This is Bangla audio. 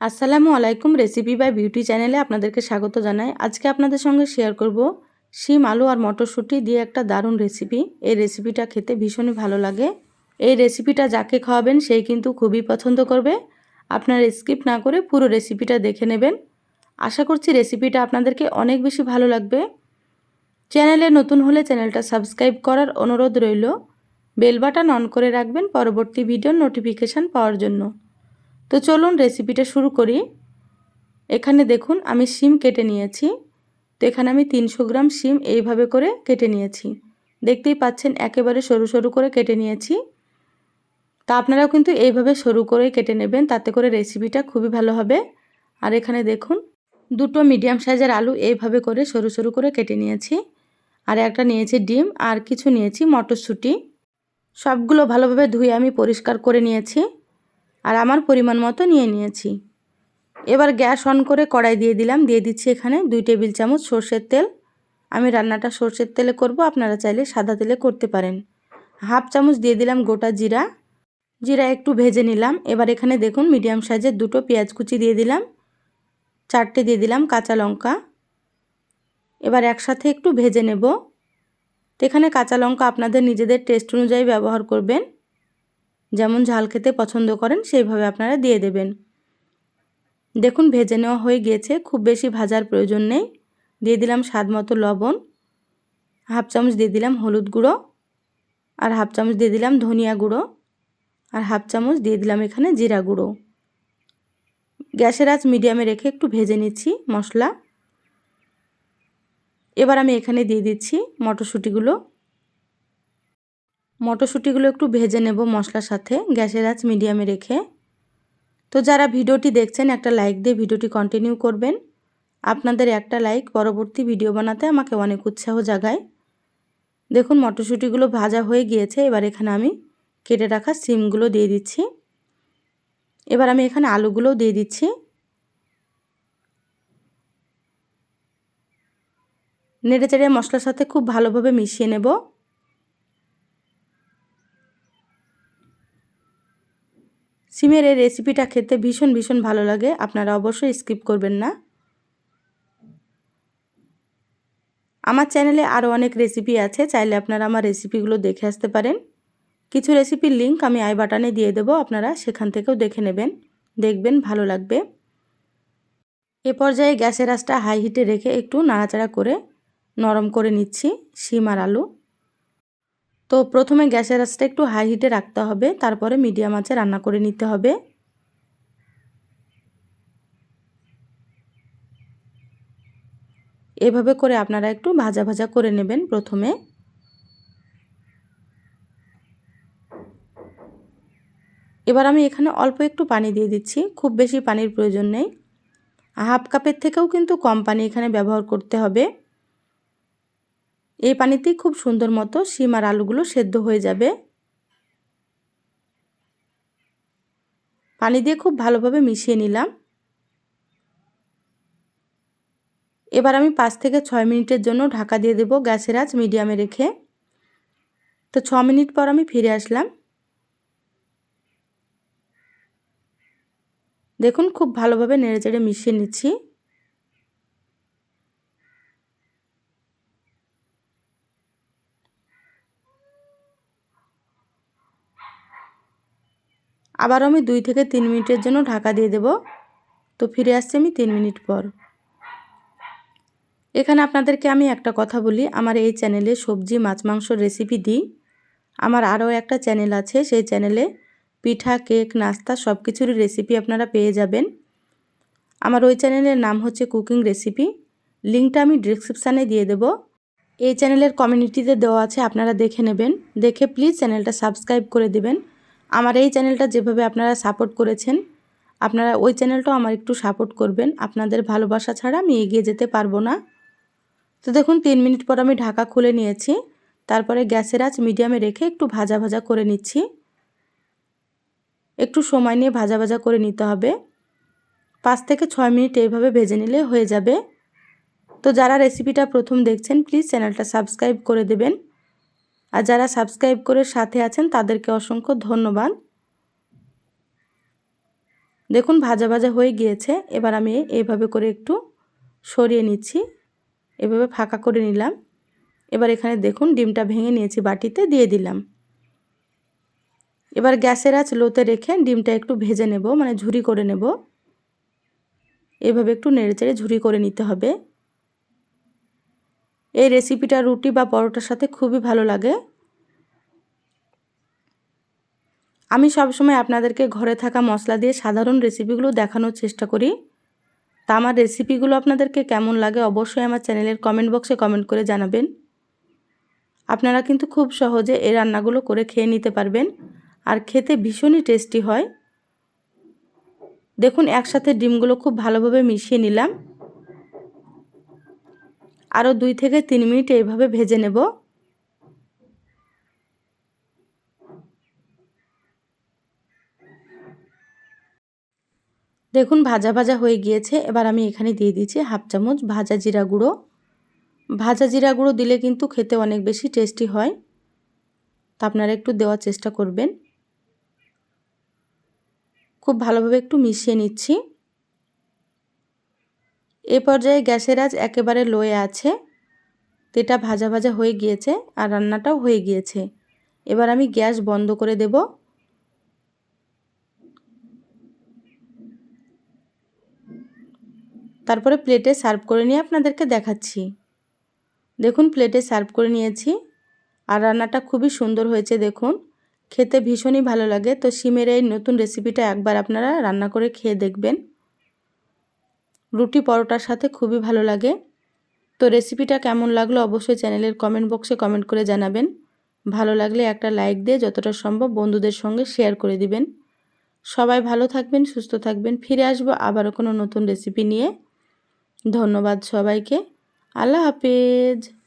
আসসালামু আলাইকুম রেসিপি বাই বিউটি চ্যানেলে আপনাদেরকে স্বাগত জানাই। আজকে আপনাদের সঙ্গে শেয়ার করব শিম, আলু আর মটরশুঁটি দিয়ে একটা দারুণ রেসিপি এই রেসিপিটা খেতে ভীষণই ভালো লাগে। এই রেসিপিটা যাকে খাওয়াবেন সেই কিন্তু খুবই পছন্দ করবে। আপনার স্কিপ না করে পুরো রেসিপিটা দেখে নেবেন। আশা করছি রেসিপিটা আপনাদেরকে অনেক বেশি ভালো লাগবে। চ্যানেলে নতুন হলে চ্যানেলটা সাবস্ক্রাইব করার অনুরোধ রইল। বেল বাটন অন করে রাখবেন পরবর্তী ভিডিওর নোটিফিকেশান পাওয়ার জন্য। তো চলুন রেসিপিটা শুরু করি। এখানে দেখুন, আমি শিম কেটে নিয়েছি। তো এখানে আমি তিনশো গ্রাম শিম এইভাবে করে কেটে নিয়েছি। দেখতেই পাচ্ছেন, একেবারে সরু সরু করে কেটে নিয়েছি। তা আপনারাও কিন্তু এইভাবে সরু করে কেটে নেবেন, তাতে করে রেসিপিটা খুবই ভালো হবে। আর এখানে দেখুন, দুটো মিডিয়াম সাইজের আলু এইভাবে করে সরু সরু করে কেটে নিয়েছি। আর একটা নিয়েছি ডিম, আর কিছু নিয়েছি মটরশুঁটি। সবগুলো ভালোভাবে ধুয়ে আমি পরিষ্কার করে নিয়েছি। আর আমার পরিমাণ মতো নিয়ে নিয়েছি। এবার গ্যাস অন করে কড়াই দিয়ে দিলাম। দিয়ে দিচ্ছি এখানে দুই টেবিল চামচ সর্ষের তেল। আমি রান্নাটা সর্ষের তেলে করব। আপনারা চাইলে সাদা তেলে করতে পারেন। হাফ চামচ দিয়ে দিলাম গোটা জিরা। জিরা একটু ভেজে নিলাম। এবার এখানে দেখুন মিডিয়াম সাইজের দুটো পেঁয়াজ কুচি দিয়ে দিলাম। চারটে দিয়ে দিলাম কাঁচা লঙ্কা। এবার একসাথে একটু ভেজে নেব। এখানে কাঁচা লঙ্কা আপনাদের নিজেদের টেস্ট অনুযায়ী ব্যবহার করবেন। যেমন ঝাল খেতে পছন্দ করেন, সেইভাবে আপনারা দিয়ে দেবেন। দেখুন, ভেজে নেওয়া হয়ে গিয়েছে, খুব বেশি ভাজার প্রয়োজন নেই। দিয়ে দিলাম স্বাদ মতো লবণ, হাফ চামচ দিয়ে দিলাম হলুদ গুঁড়ো আর হাফ চামচ দিয়ে দিলাম ধনিয়া গুঁড়ো আর হাফ চামচ দিয়ে দিলাম এখানে জিরা গুঁড়ো। গ্যাসের আঁচ মিডিয়ামে রেখে একটু ভেজে নিচ্ছি মশলা। এবার আমি এখানে দিয়ে দিচ্ছি মটরশুঁটিগুলো। মটরশুঁটিগুলো একটু ভেজে নেব মশলার সাথে, গ্যাসের আঁচ মিডিয়ামে রেখে। তো যারা ভিডিওটি দেখছেন, একটা লাইক দিয়ে ভিডিওটি কন্টিনিউ করবেন। আপনাদের একটা লাইক পরবর্তী ভিডিও বানাতে আমাকে অনেক উৎসাহ জাগায়। দেখুন, মটরশুঁটিগুলো ভাজা হয়ে গিয়েছে, এবার এখানে আমি কেটে রাখা সিমগুলো দিয়ে দিচ্ছি। এবার আমি এখানে আলুগুলোও দিয়ে দিচ্ছি। নেড়ে চেড়ে মশলার সাথে খুব ভালোভাবে মিশিয়ে নেব। সিমের এই রেসিপিটা খেতে ভীষণ ভীষণ ভালো লাগে। আপনারা অবশ্যই স্কিপ করবেন না। আমার চ্যানেলে আরও অনেক রেসিপি আছে, চাইলে আপনারা আমার রেসিপিগুলো দেখে আসতে পারেন। কিছু রেসিপির লিঙ্ক আমি আই বাটানে দিয়ে দেবো, আপনারা সেখান থেকেও দেখে নেবেন। দেখবেন, ভালো লাগবে। এ পর্যায়ে গ্যাসের আঁচটা হাই হিটে রেখে একটু নাড়াচাড়া করে নরম করে নিচ্ছি, শিম আর আলু। তো প্রথমে গ্যাসের আঁচটা একটু হাই হিটে রাখতে হবে, তারপরে মিডিয়াম আঁচে রান্না করে নিতে হবে। এভাবে করে আপনারা একটু ভাজা ভাজা করে নেবেন প্রথমে। এবার আমি এখানে অল্প একটু পানি দিয়ে দিচ্ছি, খুব বেশি পানির প্রয়োজন নেই। হাফ কাপের থেকেও কিন্তু কম পানি এখানে ব্যবহার করতে হবে। এই পানিতেই খুব সুন্দর মতো শিম আর আলুগুলো সেদ্ধ হয়ে যাবে। পানি দিয়ে খুব ভালোভাবে মিশিয়ে নিলাম। এবার আমি পাঁচ থেকে ছয় মিনিটের জন্য ঢাকা দিয়ে দেব গ্যাসের আঁচ মিডিয়ামে রেখে। তো ছ মিনিট পর আমি ফিরে আসলাম। দেখুন, খুব ভালোভাবে নেড়ে চেড়ে মিশিয়ে নিচ্ছি। আবার আমি দুই থেকে তিন মিনিটের জন্য ঢাকা দিয়ে দেব। তো ফিরে আসছি আমি তিন মিনিট পর। এখানে আপনাদেরকে আমি একটা কথা বলি। আমার এই চ্যানেলে সবজি, মাছ মাংসর রেসিপি দিই। আমার আরও একটা চ্যানেল আছে। সেই চ্যানেলে পিঠা, কেক, নাস্তা সব কিছুরই রেসিপি আপনারা পেয়ে যাবেন। আমার ওই চ্যানেলের নাম হচ্ছে কুকিং রেসিপি লিঙ্কটা আমি ডিসক্রিপশানে দিয়ে দেব। এই চ্যানেলের কমিউনিটিতে দেওয়া আছে, আপনারা দেখে নেবেন। দেখে প্লিজ চ্যানেলটা সাবস্ক্রাইব করে দেবেন। আমার এই চ্যানেলটা যেভাবে আপনারা সাপোর্ট করেছেন, আপনারা ওই চ্যানেলটাও আমার একটু সাপোর্ট করবেন। আপনাদের ভালোবাসা ছাড়া আমি এগিয়ে যেতে পারব না। তো দেখুন, তিন মিনিট পর আমি ঢাকা খুলে নিয়েছি। তারপরে গ্যাসের আঁচ মিডিয়ামে রেখে একটু ভাজা ভাজা করে নিচ্ছি। একটু সময় নিয়ে ভাজা ভাজা করে নিতে হবে। পাঁচ থেকে ছয় মিনিট এইভাবে ভেজে নিলে হয়ে যাবে। তো যারা রেসিপিটা প্রথম দেখছেন প্লিজ চ্যানেলটা সাবস্ক্রাইব করে দেবেন। আর যারা সাবস্ক্রাইব করে সাথে আছেন, তাদেরকে অসংখ্য ধন্যবাদ। দেখুন, ভাজা ভাজা হয়ে গিয়েছে। এবার আমি এইভাবে করে একটু সরিয়ে নিচ্ছি। এভাবে ফাঁকা করে নিলাম। এবার এখানে দেখুন, ডিমটা ভেঙে নিয়েছি বাটিতে, দিয়ে দিলাম। এবার গ্যাসের আঁচ লোতে রেখে ডিমটা একটু ভেজে নেব মানে ঝুরি করে নেব। এভাবে একটু নেড়েচেড়ে ঝুরি করে নিতে হবে। এই রেসিপিটা রুটি বা পরোটার সাথে খুবই ভালো লাগে। আমি সবসময় আপনাদেরকে ঘরে থাকা মশলা দিয়ে সাধারণ রেসিপিগুলো দেখানোর চেষ্টা করি। তা আমার রেসিপিগুলো আপনাদেরকে কেমন লাগে অবশ্যই আমার চ্যানেলের কমেন্ট বক্সে কমেন্ট করে জানাবেন। আপনারা কিন্তু খুব সহজে এই রান্নাগুলো করে খেয়ে নিতে পারবেন। আর খেতে ভীষণই টেস্টি হয়। দেখুন, একসাথে ডিমগুলো খুব ভালোভাবে মিশিয়ে নিলাম। আরও দুই থেকে তিন মিনিট এইভাবে ভেজে নেব। দেখুন, ভাজা ভাজা হয়ে গিয়েছে। এবার আমি এখানে দিয়ে দিচ্ছি হাফ চামচ ভাজা জিরা গুঁড়ো। ভাজা জিরা গুঁড়ো দিলে কিন্তু খেতে অনেক বেশি টেস্টি হয়। তা আপনারা একটু দেওয়ার চেষ্টা করবেন। খুব ভালোভাবে একটু মিশিয়ে নিচ্ছি। এ পর্যায়ে গ্যাসের আজ একেবারে লোয়ে আছে। তেটা ভাজা ভাজা হয়ে গিয়েছে আর রান্নাটাও হয়ে গিয়েছে। এবার আমি গ্যাস বন্ধ করে দেব। তারপরে প্লেটে সার্ভ করে নিয়ে আপনাদেরকে দেখাচ্ছি। দেখুন, প্লেটে সার্ভ করে নিয়েছি। আর রান্নাটা খুবই সুন্দর হয়েছে, দেখুন। খেতে ভীষণই ভালো লাগে। তো সিমের এই নতুন রেসিপিটা একবার আপনারা রান্না করে খেয়ে দেখবেন। রুটি পরোটার সাথে খুবই ভালো লাগে। তো রেসিপিটা কেমন লাগল অবশ্যই চ্যানেলের কমেন্ট বক্সে কমেন্ট করে জানাবেন। ভালো লাগলে একটা লাইক দিয়ে যতটা সম্ভব বন্ধুদের সঙ্গে শেয়ার করে দিবেন। সবাই ভালো থাকবেন, সুস্থ থাকবেন। ফিরে আসব আবারও কোনো নতুন রেসিপি নিয়ে। ধন্যবাদ সবাইকে। আল্লাহ হাফেজ।